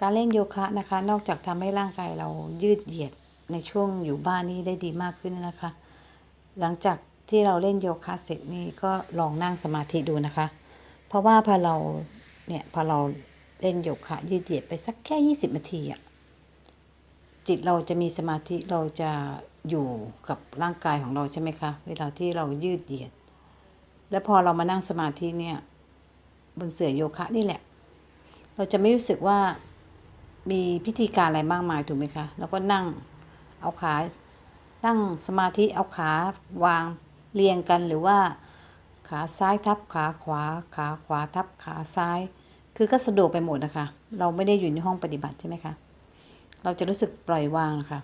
การเล่นโยคะนะคะ นอกจากทำให้ร่างกายเรายืดเหยียดในช่วงอยู่บ้านนี้ได้ดีมากขึ้นนะคะ หลังจากที่เราเล่นโยคะเสร็จนี่ก็ลองนั่งสมาธิดูนะคะ เพราะว่าพอเราเนี่ยพอเราเล่นโยคะยืดเหยียดไปสักแค่ 20นาทีอะจิตเราจะมีสมาธิเราจะอยู่กับร่างกายของเราใช่ไหมคะ เวลาที่เรายืดเหยียด แล้วพอเรามานั่งสมาธิเนี่ยบนเสื่อโยคะนี่แหละ เราจะไม่รู้สึกว่า มีพิธีการอะไรมากมายถูกไหมคะ แล้วก็นั่งเอาขานั่งสมาธิเอาขาวางเรียงกันหรือว่า ขาซ้ายทับขาขวา ขาขวาทับขาซ้าย คือก็สะดวกไปหมดนะคะ เราไม่ได้อยู่ในห้องปฏิบัติใช่ไหมคะเราจะรู้สึกปล่อยวางค่ะ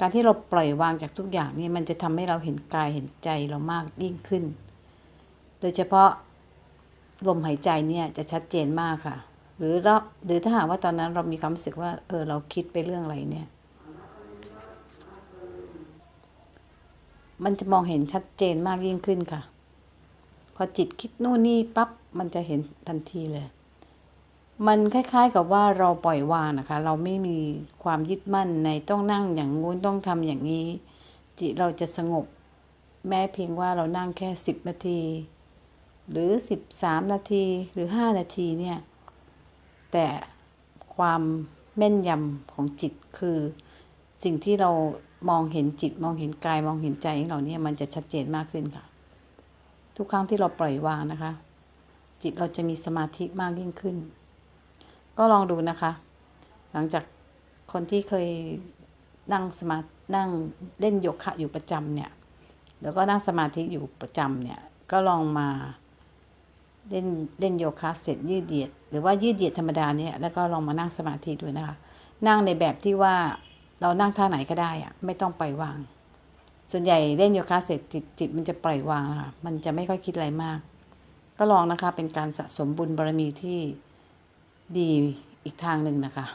การที่เราปล่อยวางจากทุกอย่างนี่มันจะทำให้เราเห็นกายเห็นใจเรามากยิ่งขึ้น โดยเฉพาะลมหายใจเนี่ยจะชัดเจนมากค่ะ หรือเราหรือถ้าหากว่าตอนนั้นเรามีความรู้สึกว่า เออ เราคิดไปเรื่องอะไรเนี่ย มันจะมองเห็นชัดเจนมากยิ่งขึ้นค่ะ พอจิตคิดนู่นนี่ปั๊บมันจะเห็นทันทีเลย มันคล้าย ๆ กับว่าเราปล่อยวางนะคะ เราไม่มีความยึดมั่นในต้องนั่งอย่างงู้นต้องทำอย่างนี้ จิตเราจะสงบ แม้เพียงว่าเรานั่งแค่สิบนาที หรือสิบสามนาทีหรือห้านาทีเนี่ย แต่ความแม่นยำของจิตคือสิ่งที่เรามองเห็นจิตมองเห็นกายมองเห็นใจของเราเนี่ยมันจะชัดเจนมากขึ้นค่ะ ทุกครั้งที่เราปล่อยวางนะคะ จิตเราจะมีสมาธิมากยิ่งขึ้น ก็ลองดูนะคะ หลังจากคนที่เคยนั่งสมานั่งเล่นโยคะอยู่ประจำเนี่ย แล้วก็นั่งสมาธิอยู่ประจำเนี่ย ก็ลองมา เล่นเล่นโยคะเสร็จยืดเหยียด หรือว่ายืดเหยียดธรรมดาเนี่ยแล้วก็ลองมานั่งสมาธิดูนะคะ นั่งในแบบที่ว่าเรานั่งท่าไหนก็ได้อะไม่ต้องปล่อยวาง ส่วนใหญ่เล่นโยคะเสร็จจิตจิตมันจะปล่อยวางนะคะมันจะไม่ค่อยคิดอะไรมาก ก็ลองนะคะเป็นการสะสมบุญบารมีที่ดีอีกทางหนึ่งนะคะ